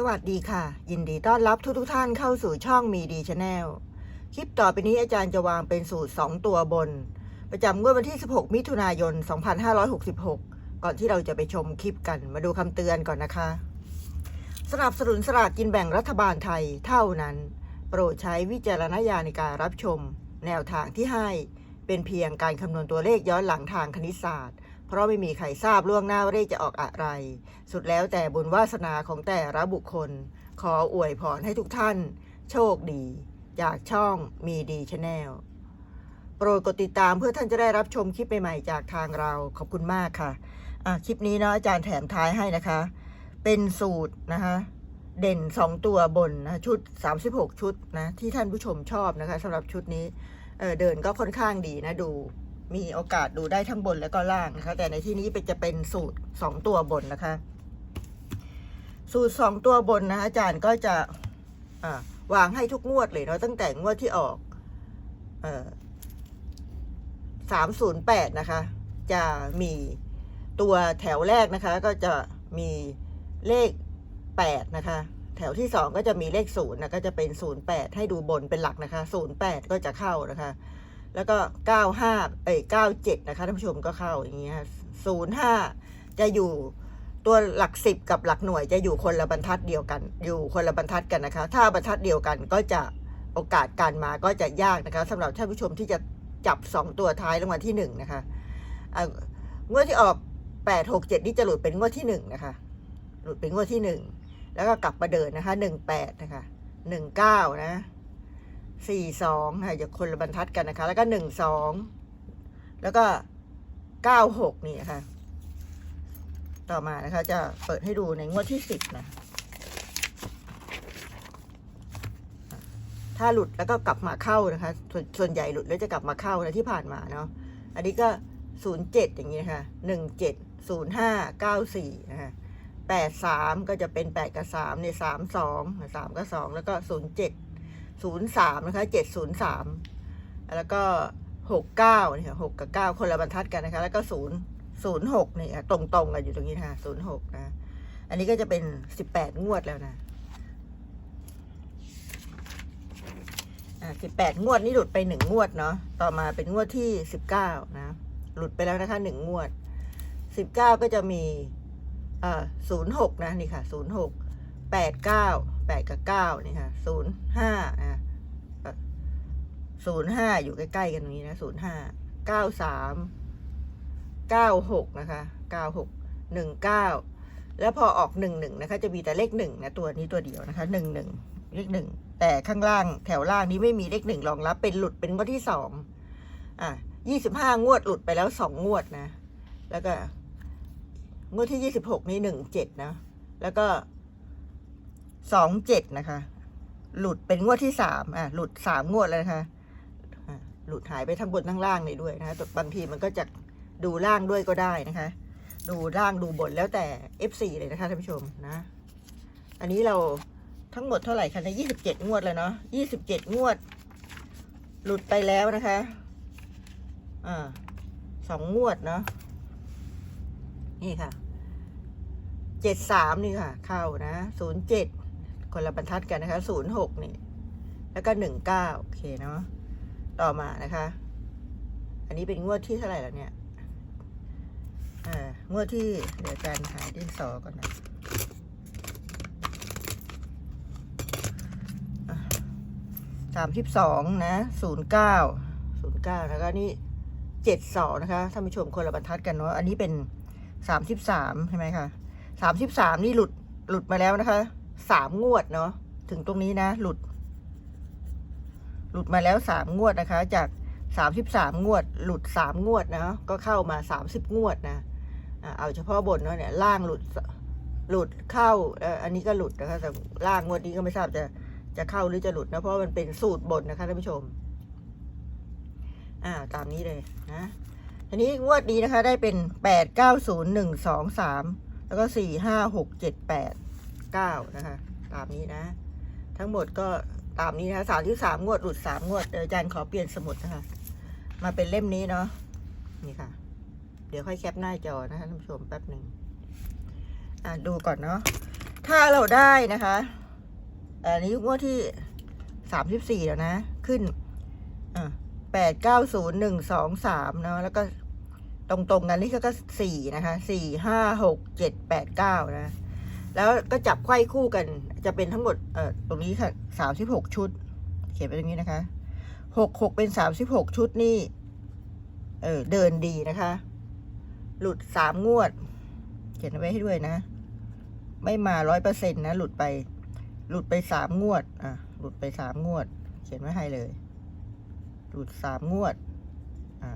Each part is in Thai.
สวัสดีค่ะ ยินดีต้อนรับทุกทุกท่านเข้าสู่ช่องมีดีชาแนลคลิปต่อไปนี้อาจารย์จะวางเป็นสูตร 2 ตัวบน ประจำงวดวันที่ 16 มิถุนายน 2566 ก่อนที่เราจะไปชมคลิปกันมาดูคำเตือนก่อนนะคะ สนับสนุนสลากกินแบ่งรัฐบาลไทยเท่านั้น โปรดใช้วิจารณญาณในการรับชม แนวทางที่ให้เป็นเพียงการคำนวณตัวเลขย้อนหลังทางคณิตศาสตร์ เพราะไม่มีใครทราบล่วงหน้าว่าเลขจะออกอะไร สุดแล้วแต่บุญวาสนาของแต่ละบุคคล ขออวยพรให้ทุกท่าน โชคดี จากช่องมีดีชาแนลโปรดกดติดตามเพื่อท่านจะได้รับชมคลิปใหม่ๆจากทางเราขอบคุณมากค่ะะคลิปนี้เนาะอาจารย์แถมท้ายให้นะคะ เป็นสูตรนะคะเด่น 2 ตัวบนนะชุด 36 ชุดนะที่ท่านผู้ชมชอบนะคะสำหรับชุดนี้เเดินก็ค่อนข้างดีนะดู มีโอกาสดูได้ทั้งบนแล้วก็ล่างนะคะ แต่ในที่นี้เป็นจะเป็นสูตร 2 ตัวบนนะคะ สูตร 2 ตัวบนนะคะอาจารย์ก็จะวางให้ทุกงวดเลยเนาะตั้งแต่งวดที่ออกเอ่อ308นะคะ จะมีตัวแถวแรกนะคะ ก็จะมีเลข8นะคะ แถวที่2ก็จะมีเลข0นะก็จะเป็น08ให้ดูบนเป็นหลักนะคะ08ก็จะเข้านะคะ แล้วก็ 95 เอ้ย 97 นะคะท่านผู้ชมก็เข้าอย่างเงี้ย05 จะอยู่ตัวหลัก 10 กับหลักหน่วยจะอยู่คนละบรรทัดเดียวกัน อยู่คนละบรรทัดกันนะคะ ถ้าบรรทัดเดียวกันก็จะโอกาสการมาก็จะยากนะคะสำหรับท่านผู้ชมที่จะจับ 2 ตัวท้ายรางวัลที่ 1 นะคะอ่างวดที่ออก 8 6 7 นี่จะหลุดเป็นงวดที่ 1 นะคะ หลุดเป็นงวดที่ 1 แล้วก็กลับมาเดินนะคะ 18 นะคะ 19 นะ สี่สองค่ะจะคนละบรรทัดกันนะคะ แล้วก็หนึ่งสองแล้วก็เก้าหกนี่นะคะต่อมานะคะ จะเปิดให้ดูในงวดที่สิบนะ ถ้าหลุดแล้วก็กลับมาเข้านะคะส่วนส่วนใหญ่หลุดแล้วจะกลับมาเข้านะที่ผ่านมาเนาะอันนี้ก็ศูนย์เจ็ดอย่างนี้นะคะหนึ่งเจ็ดศูนย์ห้าเก้าสี่นะคะแปดสามก็จะเป็นแปดกับสามเนี่ยสามสองสามกับสองแล้วก็ศูนย์เจ็ด ศูนย์สามนะคะเจ็ดศูนย์สามแล้วก็หกเก้าเนี่ยหกกับเก้าคนละบรรทัดกันนะคะ แล้วก็ศูนย์ศูนย์หกเนี่ยตรงตรงๆกันอยู่ตรงนี้นะคะศูนย์หกนะ อันนี้ก็จะเป็นสิบแปดงวดแล้วนะอ่าสิบแปดงวดนี่หลุดไปหนึ่งงวดเนาะต่อมาเป็นงวดที่สิบเก้านะ หลุดไปแล้วนะคะหนึ่งงวดสิบเก้าก็จะมีอ่าศูนย์หกนะนี่ค่ะศูนย์หก แปดเก้าแปดกับเก้านี่ค่ะศูนย์ห้านะศูนย์ห้าอยู่ใกล้ๆกันตรงนี้นะศูนย์ห้าเก้าสามเก้าหกนะคะเก้าหกหนึ่งเก้าแล้วพอออกหนึ่งหนึ่งนะคะ จะมีแต่เลขหนึ่งนะตัวนี้ตัวเดียวนะคะหนึ่งหนึ่งเลขหนึ่งแต่ข้างล่างแถวล่างนี้ไม่มีเลขหนึ่งรองรับ เป็นหลุดเป็นงวดที่สองอะยี่สิบห้างวดหลุดไปแล้วสองงวดนะ แล้วก็งวดที่ยี่สิบหกนี้หนึ่งเจ็ดนะ แล้วก็ สองเจ็ดนะคะ หลุดเป็นงวดที่สามอะ หลุดสามงวดแล้วนะคะอะหลุดหายไปทั้งบนทั้งล่างเลยด้วยนะคะบางทีมันก็จะดูล่างด้วยก็ได้นะคะ ดูล่างดูบนแล้วแต่ F4 เลยนะคะท่านผู้ชมนะ อันนี้เราทั้งหมดเท่าไหร่คะในยี่สิบเจ็ดงวดแล้วเนาะยี่สิบเจ็ดงวด หลุดไปแล้วนะคะ อ่าสองงวดเนาะนี่ค่ะเจ็ดสามนี่ค่ะ เข้านะศูนย์เจ็ด คนละบรรทัดกันนะคะศูนย์หกนี่ แล้วก็หนึ่งเก้าโอเคเนาะ ต่อมานะคะ อันนี้เป็นงวดที่เท่าไหร่แล้วเนี่ยอ่างวดที่เดี๋ยวอาจารหาดินสอก่อนนะสามสิบสองนะศูนย์เก้าศูนย์เก้าแล้วก็นี่เจ็ดสองนะคะท่านผู้ชมคนละบรรทัดกันเนาะอันนี้เป็นสามสิบสามใช่ไหมคะสามสิบสามนี่หลุดหลุดมาแล้วนะคะ สามงวดเนาะถึงตรงนี้นะ หลุด หลุดมาแล้วสามงวดนะคะ จากสามสิบสามงวด หลุดสามงวดนะก็เข้ามาสามสิบงวดนะอะเอาเฉพาะบนเนาะเนี่ยล่างหลุดหลุดเข้าอันนี้ก็หลุดนะคะแต่ล่างงวดนี้ก็ไม่ทราบจะจะเข้าหรือจะหลุดนะเพราะมันเป็นสูตรบนนะคะท่านผู้ชม อ่าตามนี้เลยนะทีนี้งวดนี้นะคะ ได้เป็นแปดเก้าศูนย์หนึ่งสองสามแล้วก็สี่ห้าหกเจ็ดแปด เก้านะคะ ตามนี้นะ ทั้งหมดก็ตามนี้นะสามที่สามงวดหลุดสามงวดเดี๋ยวอาจารย์ขอเปลี่ยนสมุดนะคะ มาเป็นเล่มนี้เนาะนี่ค่ะ เดี๋ยวค่อยแคปหน้าจอนะคะท่านผู้ชมแป๊บหนึ่งอ่าดูก่อนเนาะถ้าเราได้นะคะอันนี้งวดที่สามสิบสี่แล้วนะ ขึ้นแปดเก้าศูนย์หนึ่งสองสามเนาะแล้วก็ตรงๆกันนี่ก็สี่นะคะสี่ห้าหกเจ็ดแปดเก้านะ แล้วก็จับไขว้คู่กัน จะเป็นทั้งหมดเอ่อตรงนี้ค่ะสามสิบหกชุด เขียนไปตรงนี้นะคะหกหกเป็นสามสิบหกชุดนี่ เออเดินดีนะคะ หลุดสามงวด เขียนไว้ให้ด้วยนะ ไม่มาร้อยเปอร์เซ็นต์นะ หลุดไป หลุดไปสามงวด อะ หลุดไปสามงวด เขียนไว้ให้เลย หลุดสามงวด อะ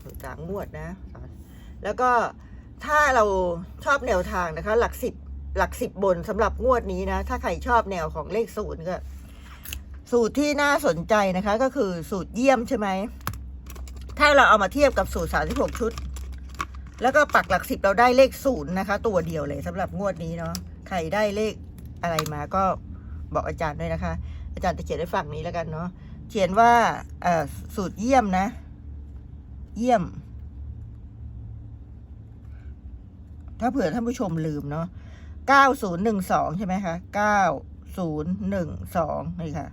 หลุดสามงวดนะ แล้วก็ ถ้าเราชอบแนวทางนะคะ หลักสิบหลักสิบบนสำหรับงวดนี้นะ ถ้าใครชอบแนวของเลขศูนย์ก็ สูตรที่น่าสนใจนะคะ ก็คือสูตรเยี่ยมใช่ไหม ถ้าเราเอามาเทียบกับสูตรสามสิบหกชุด แล้วก็ปักหลักสิบเราได้เลขศูนย์นะคะ ตัวเดียวเลยสำหรับงวดนี้เนาะใครได้เลขอะไรมาก็บอกอาจารย์ด้วยนะคะ อาจารย์จะเขียนให้ฝั่งนี้แล้วกันเนาะเขียนว่าสูตรเยี่ยมนะ เยี่ยม ถ้าเผื่อท่านผู้ชมลืมเนาะเก้าศูนย์หนึ่งสองใช่ไหมคะเก้าศูนย์หนึ่งสองนี่ค่ะ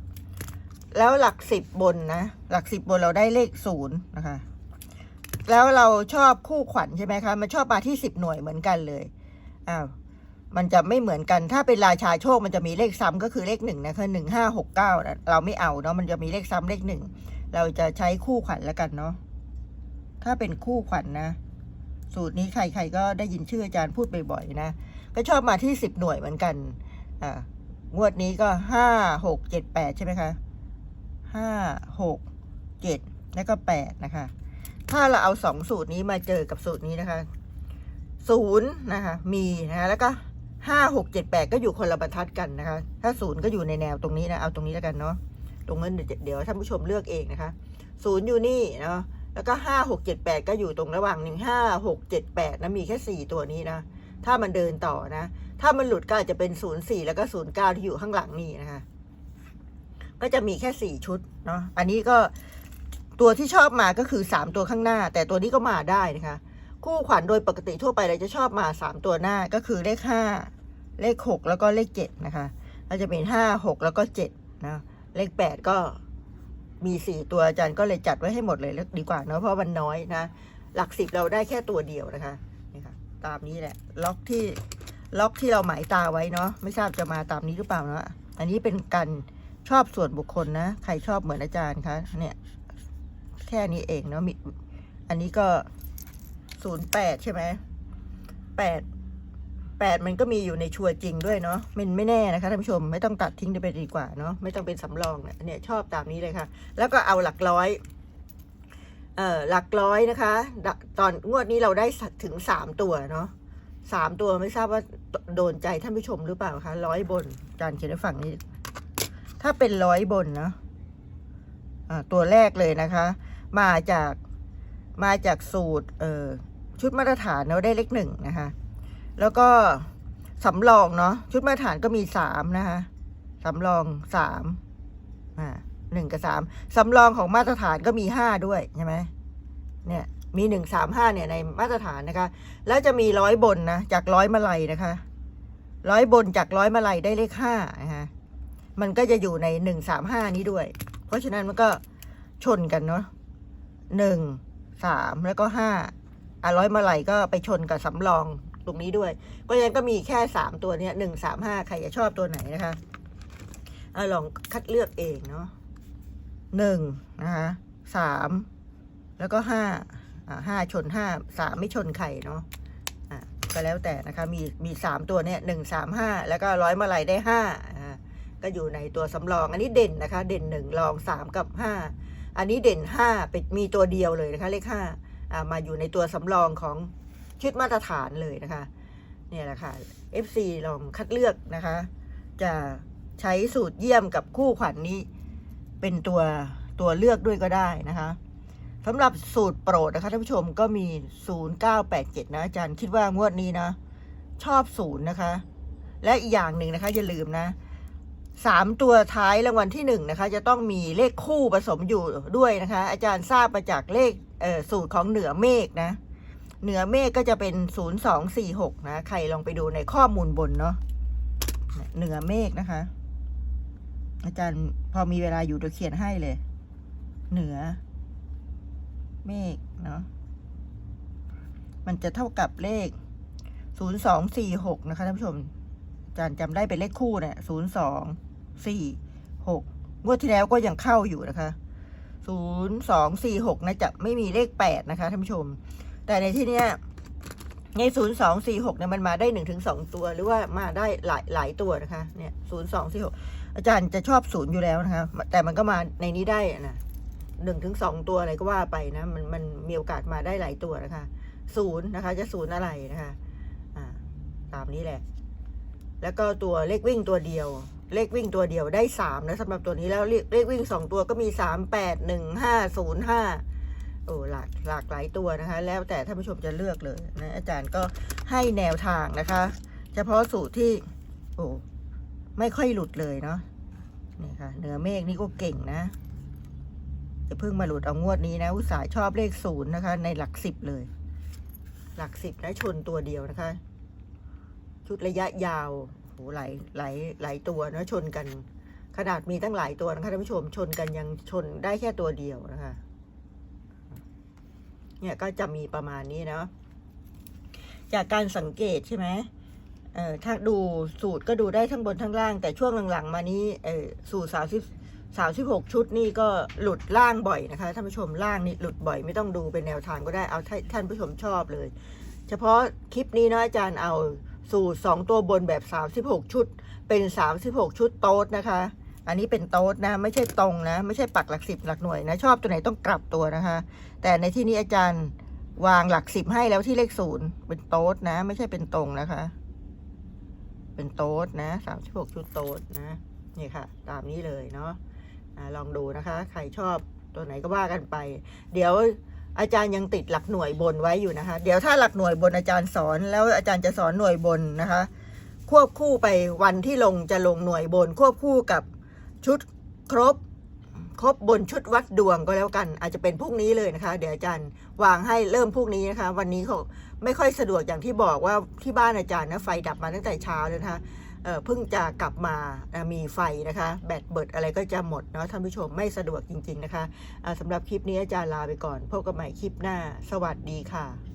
แล้วหลักสิบบนนะ หลักสิบบนเราได้เลขศูนย์นะคะ แล้วเราชอบคู่ขวัญใช่ไหมคะ มันชอบมาที่สิบหน่วยเหมือนกันเลย อ้าว มันจะไม่เหมือนกัน ถ้าเป็นราชาโชคมันจะมีเลขซ้ำก็คือเลขหนึ่งนะคะหนึ่งห้าหกเก้าเราไม่เอาเนาะ มันจะมีเลขซ้ำเลขหนึ่ง เราจะใช้คู่ขวัญแล้วกันเนาะ ถ้าเป็นคู่ขวัญนะ สูตรนี้ใครๆก็ได้ยินชื่ออาจารย์พูดบ่อยๆนะ ก็ชอบมาที่สิบหน่วยเหมือนกัน อ่างวดนี้ก็ห้าหกเจ็ดแปดใช่ไหมคะห้าหกเจ็ดแล้วก็แปดนะคะ ถ้าเราเอาสองสูตรนี้มาเจอกับสูตรนี้นะคะศูนย์นะคะ มีนะคะแล้วก็ห้าหกเจ็ดแปดก็อยู่คนละบรรทัดกันนะคะ ถ้าศูนย์ก็อยู่ในแนวตรงนี้นะ เอาตรงนี้แล้วกันเนาะ ตรงนั้นเดี๋ยวเดี๋ยวท่านผู้ชมเลือกเองนะคะ ศูนย์อยู่นี่เนาะ แล้วก็ห้าหกเจ็ดแปดก็อยู่ตรงระหว่างหนึ่งห้าหกเจ็ดแปดนะมีแค่สี่ตัวนี้นะ ถ้ามันเดินต่อนะ ถ้ามันหลุดก็อาจจะเป็นศูนย์สี่แล้วก็ศูนย์เก้าที่อยู่ข้างหลังนี่นะคะก็จะมีแค่สี่ชุดเนาะอันนี้ก็ตัวที่ชอบมาก็คือสามตัวข้างหน้า แต่ตัวนี้ก็มาได้นะคะ คู่ขวัญโดยปกติทั่วไปเราจะชอบมาสามตัวหน้าก็คือเลขห้าเลขหกแล้วก็เลขเจ็ดนะคะเราจะเป็นห้าหกแล้วก็เจ็ดนะเลขแปดก็ มีสี่ตัวอาจารย์ก็เลยจัดไว้ให้หมดเลยดีกว่าเนาะเพราะมันน้อยนะ หลักสิบเราได้แค่ตัวเดียวนะคะนี่ค่ะตามนี้แหละ ล็อกที่ล็อกที่เราหมายตาไว้เนาะไม่ทราบจะมาตามนี้หรือเปล่าเนาะอันนี้เป็นการชอบส่วนบุคคลนะ ใครชอบเหมือนอาจารย์คะเนี่ยแค่นี้เองเนาะมีอันนี้ก็ศูนย์แปดใช่ไหมแปด แปดมันก็มีอยู่ในชัวร์จริงด้วยเนาะมันไม่แน่นะคะท่านผู้ชมไม่ต้องตัดทิ้งไปดีกว่าเนาะไม่ต้องเป็นสำรองเนี่ยเนี่ยชอบตามนี้เลยค่ะ แล้วก็เอาหลักร้อยเอ่อหลักร้อยนะคะ ตอนงวดนี้เราได้ถึงสามตัวเนาะสามตัวไม่ทราบว่าโดนใจท่านผู้ชมหรือเปล่าคะร้อยบนอาจารเขียนให้ฝั่งนี้ ถ้าเป็นร้อยบนเนาะอ่าตัวแรกเลยนะคะ มาจากมาจากสูตร เอ่อชุดมาตรฐานเนาได้เลขหนึ่งนะคะ แล้วก็สำรองเนาะชุดมาตรฐานก็มีสามนะคะสำรองสามอ่าหนึ่งกับสามสำรองของมาตรฐานก็มีห้าด้วยใช่ไหมเนี่ยมีหนึ่งสามห้าเนี่ยในมาตรฐานนะคะ แล้วจะมีร้อยบนนะจากร้อยมาลัยนะคะ ร้อยบนจากร้อยมาลัยได้เลขห้านะคะมันก็จะอยู่ในหนึ่งสามห้านี้ด้วย เพราะฉะนั้นมันก็ชนกันเนาะหนึ่งสามแล้วก็ห้าอะร้อยมาลัยก็ไปชนกับสำรอง ตรงนี้ด้วยเพราะฉะนั้นก็มีแค่สามตัวเนี้ยหนึ่งสามห้าใครจะชอบตัวไหนนะคะเอาลองคัดเลือกเองเนาะหนึ่งนะคะสามแล้วก็ห้าอ่าห้าชนห้าสามไม่ชนไข่เนาะอะก็แล้วแต่นะคะ มีมีสามตัวเนี้ยหนึ่งสามห้าแล้วก็ร้อยมาลัยได้ห้าอ่าก็อยู่ในตัวสำรอง อันนี้เด่นนะคะ เด่นหนึ่งรองสามกับห้าอันนี้เด่นห้าเป็นมีตัวเดียวเลยนะคะ เลขห้าอ่ามาอยู่ในตัวสำรองของ ชุดมาตรฐานเลยนะคะ เนี่ยแหละค่ะ FC ลองคัดเลือกนะคะ จะใช้สูตรเยี่ยมกับคู่ขวัญนนี้ เป็นตัวตัวเลือกด้วยก็ได้นะคะสำหรับสูตรโปรดนะคะท่านผู้ชมก็มี 0987 นะอาจารย์คิดว่างวดนี้นะ ชอบศูนย์นะคะ และอีกอย่างหนึ่งนะคะ อย่าลืมนะสามตัวท้ายรางวัลที่หนึ่งนะคะ จะต้องมีเลขคู่ผสมอยู่ด้วยนะคะ อาจารย์ทราบมาจากเลขเสูตรของเหนือเมฆนะ เหนือเมฆก็จะเป็นศูนย์สองสี่หกนะ ใครลองไปดูในข้อมูลบนเนาะเหนือเมฆนะคะ อาจารย์พอมีเวลาอยู่เดี๋ยวเขียนให้เลย เหนือ เมฆเนาะมันจะเท่ากับเลขศูนย์สองสี่หกนะคะท่านผู้ชม อาจารย์จำได้เป็นเลขคู่เนี่ยศูนย์สองสี่หกงวดที่แล้วก็ยังเข้าอยู่นะคะศูนย์สองสี่หกนะจะไม่มีเลขแปดนะคะท่านผู้ชม แต่ในที่เนี้ยในศูนย์สองสี่หกเนี่ยมันมาได้หนึ่งถึงสองตัวหรือว่ามาได้หลายหลายตัวนะคะ เนี่ยศูนย์สองสี่หกอาจารย์จะชอบศูนย์อยู่แล้วนะคะ แต่มันก็มาในนี้ได้นะหนึ่งถึงสองตัวอะไรก็ว่าไปนะ มันมันมีโอกาสมาได้หลายตัวนะคะศูนย์นะคะ จะศูนย์อะไรนะคะ อ่า ตามนี้แหละ แล้วก็ตัวเลขวิ่งตัวเดียว เลขวิ่งตัวเดียวได้สามนะสำหรับตัวนี้แล้วเลขเลขวิ่งสองตัวก็มีสามแปดหนึ่งห้าศูนย์ห้า โอ้หลากหลากหลายตัวนะคะ แล้วแต่ท่านผู้ชมจะเลือกเลยนะอาจารย์ก็ให้แนวทางนะคะ เฉพาะสูตรที่โอ้ไม่ค่อยหลุดเลยเนาะนี่ค่ะเหนือเมฆนี่ก็เก่งนะจะเพิ่งมาหลุดเอางวดนี้นะ อุตสาห์ชอบเลขศูนย์นะคะ ในหลักสิบเลย หลักสิบนะชนตัวเดียวนะคะ ชุดระยะยาวโหหลายหลายหลายตัวนะชนกัน ขนาดมีตั้งหลายตัวนะคะท่านผู้ชมชนกันยังชนได้แค่ตัวเดียวนะคะ เนี่ยก็จะมีประมาณนี้เนาะจากการสังเกตใช่ไหมเออถ้าดูสูตรก็ดูได้ทั้งบนทั้งล่าง แต่ช่วงหลังๆ มานี้เออสูตรสาวสิบสาวสิบหกชุดนี่ก็หลุดล่างบ่อยนะคะท่านผู้ชมล่างนี่หลุดบ่อยไม่ต้องดูเป็นแนวทางก็ได้เอาท่านผู้ชมชอบเลย เฉพาะคลิปนี้เนาะอาจารย์เอาสูตรสองตัวบนแบบสามสิบหกชุด เป็นสามสิบหกชุดโต๊ดนะคะ อันนี้เป็นโต๊ดนะ ไม่ใช่ตรงนะ ไม่ใช่ปักหลักสิบหลักหน่วยนะ ชอบตัวไหนต้องกลับตัวนะคะ แต่ในที่นี้อาจารย์วางหลักสิบให้แล้วที่เลขศูนย์เป็นโต๊ดนะ ไม่ใช่เป็นตรงนะคะ เป็นโต๊ดนะสามสิบหกชุดโต๊ดนะนี่ค่ะ ตามนี้เลยเนาะอ่าลองดูนะคะ ใครชอบตัวไหนก็ว่ากันไป เดี๋ยวอาจารย์ยังติดหลักหน่วยบนไว้อยู่นะคะ เดี๋ยวถ้าหลักหน่วยบนอาจารย์สอนแล้วอาจารย์จะสอนหน่วยบนนะคะ ควบคู่ไปวันที่ลงจะลงหน่วยบน ควบคู่กับ ชุดครบ ครบบนชุดวัดดวงก็แล้วกัน อาจจะเป็นพรุ่งนี้เลยนะคะ เดี๋ยวอาจารย์วางให้เริ่มพรุ่งนี้นะคะ วันนี้เขาไม่ค่อยสะดวกอย่างที่บอกว่าที่บ้านอาจารย์นะไฟดับมาตั้งแต่เช้าเลยนะคะเพิ่งจะกลับมามีไฟนะคะ แบตเบิดอะไรก็จะหมดเนาะท่านผู้ชมไม่สะดวกจริง ๆ นะคะะสำหรับคลิปนี้อาจารย์ลาไปก่อนพบกันใหม่คลิปหน้า สวัสดีค่ะ